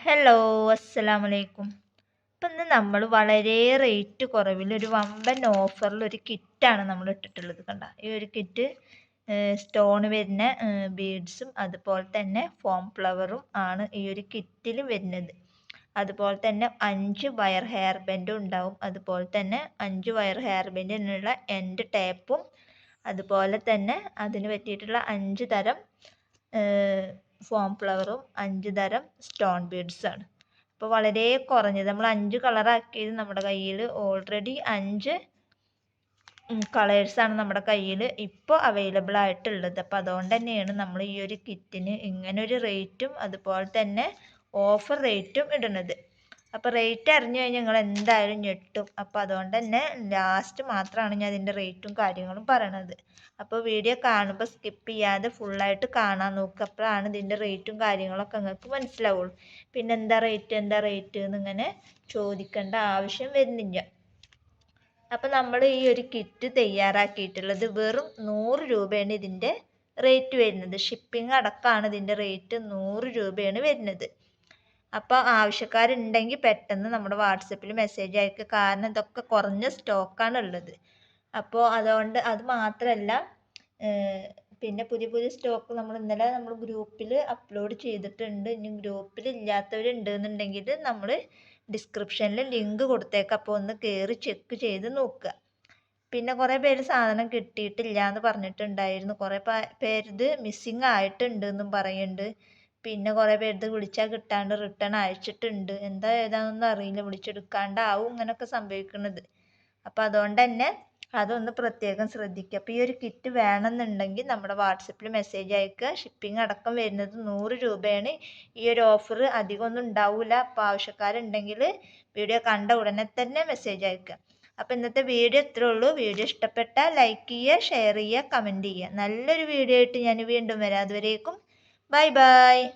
Hello അസ്സലാമു അലൈക്കും ഇപ്പം ഇന്ന് നമ്മൾ വളരെ റേറ്റ് കുറവിൽ ഒരു വമ്പൻ ഓഫറിൽ ഒരു കിറ്റാണ് നമ്മൾ ഇട്ടിട്ടുള്ളത് കണ്ട. ഈ ഒരു കിറ്റ് സ്റ്റോൺ വരുന്ന ബീഡ്സും അതുപോലെ തന്നെ ഫോം ഫ്ലവറും ആണ് ഈ ഒരു കിറ്റിൽ വരുന്നത്. അതുപോലെ തന്നെ അഞ്ച് വയർ ഹെയർ ബെൻഡും ഉണ്ടാവും. അതുപോലെ തന്നെ അഞ്ച് വയർ ഹെയർ ബെൻഡിനുള്ള എൻഡ് ടേപ്പും അതുപോലെ തന്നെ അതിന് പറ്റിയിട്ടുള്ള അഞ്ച് തരം ഫോം ഫ്ലവറും അഞ്ച് തരം സ്റ്റോൺ ബീഡ്സാണ് അപ്പോൾ വളരെ കുറഞ്ഞത് നമ്മൾ അഞ്ച് കളറാക്കിയത് നമ്മുടെ കയ്യിൽ ഓൾറെഡി അഞ്ച് കളേഴ്സാണ് നമ്മുടെ കയ്യിൽ ഇപ്പോൾ അവൈലബിൾ ആയിട്ടുള്ളത്. അപ്പോൾ അതുകൊണ്ട് തന്നെയാണ് നമ്മൾ ഈ ഒരു കിറ്റിന് ഇങ്ങനെ ഒരു റേറ്റും അതുപോലെ തന്നെ ഓഫർ റേറ്റും ഇടുന്നത്. അപ്പോൾ റേറ്റ് അറിഞ്ഞു കഴിഞ്ഞാൽ നിങ്ങൾ എന്തായാലും ഞെട്ടും. അപ്പോൾ അതുകൊണ്ട് തന്നെ ലാസ്റ്റ് മാത്രമാണ് ഞാൻ അതിന്റെ റേറ്റും കാര്യങ്ങളും പറയണത്. അപ്പോൾ വീഡിയോ കാണുമ്പോൾ സ്കിപ്പ് ചെയ്യാതെ ഫുള്ളായിട്ട് കാണാൻ നോക്കുക അപ്പോഴാണ് ഇതിന്റെ റേറ്റും കാര്യങ്ങളൊക്കെ നിങ്ങൾക്ക് മനസ്സിലാവുള്ളൂ. പിന്നെ എന്താ റേറ്റ് എന്താ റേറ്റ് എന്നിങ്ങനെ ചോദിക്കേണ്ട ആവശ്യം വരുന്നില്ല. അപ്പോൾ നമ്മൾ ഈ ഒരു കിറ്റ് തയ്യാറാക്കിയിട്ടുള്ളത് വെറും നൂറ് രൂപയാണ് ഇതിന്റെ റേറ്റ് വരുന്നത്. ഷിപ്പിംഗ് അടക്കമാണ് ഇതിന്റെ റേറ്റ് നൂറ് രൂപയാണ് വരുന്നത്. അപ്പോൾ ആവശ്യക്കാരുണ്ടെങ്കിൽ പെട്ടെന്ന് നമ്മുടെ വാട്സപ്പിൽ മെസ്സേജ് അയക്കുക കാരണം ഇതൊക്കെ കുറഞ്ഞ സ്റ്റോക്കാണ് ഉള്ളത് അപ്പോൾ അതുകൊണ്ട് അത് മാത്രമല്ല പിന്നെ പുതിയ പുതിയ സ്റ്റോക്ക് നമ്മൾ ഇന്നലെ നമ്മൾ ഗ്രൂപ്പിൽ അപ്ലോഡ് ചെയ്തിട്ടുണ്ട്. ഇനി ഗ്രൂപ്പിൽ ഇല്ലാത്തവരുണ്ട് എന്നുണ്ടെങ്കിൽ നമ്മൾ ഡിസ്ക്രിപ്ഷനിൽ ലിങ്ക് കൊടുത്തേക്കാം. അപ്പോൾ ഒന്ന് കയറി ചെക്ക് ചെയ്ത് നോക്കുക. പിന്നെ കുറേ പേര് സാധനം കിട്ടിയിട്ടില്ല എന്ന് പറഞ്ഞിട്ടുണ്ടായിരുന്നു. കുറേ പേരിത് മിസ്സിങ് ആയിട്ടുണ്ട് എന്നും പറയുന്നുണ്ട്. പിന്നെ കുറേ പേര് വിളിച്ചാൽ കിട്ടാണ്ട് റിട്ടേൺ അയച്ചിട്ടുണ്ട്. എന്താ ഏതാണെന്നൊന്നും അറിയില്ല. വിളിച്ചെടുക്കാണ്ടാവും ഇങ്ങനെയൊക്കെ സംഭവിക്കുന്നത് അപ്പോൾ അതുകൊണ്ട് തന്നെ അതൊന്ന് പ്രത്യേകം ശ്രദ്ധിക്കുക അപ്പോൾ ഈ ഒരു കിറ്റ് വേണമെന്നുണ്ടെങ്കിൽ നമ്മുടെ വാട്സപ്പിൽ മെസ്സേജ് അയക്കുക ഷിപ്പിംഗ് അടക്കം വരുന്നത് നൂറ് രൂപയാണ്. ഈ ഒരു ഓഫർ അധികം ഒന്നും ഉണ്ടാവില്ല അപ്പോൾ ആവശ്യക്കാരുണ്ടെങ്കിൽ വീഡിയോ കണ്ട ഉടനെ തന്നെ മെസ്സേജ് അയക്കുക അപ്പോൾ ഇന്നത്തെ വീഡിയോ ഇത്രേ ഉള്ളൂ. വീഡിയോ ഇഷ്ടപ്പെട്ടാൽ ലൈക്ക് ചെയ്യുക ഷെയർ ചെയ്യുക കമന്റ് ചെയ്യുക. നല്ലൊരു വീഡിയോ ആയിട്ട് ഞാൻ വീണ്ടും വരാം. അതുവരേക്കും Bye-bye.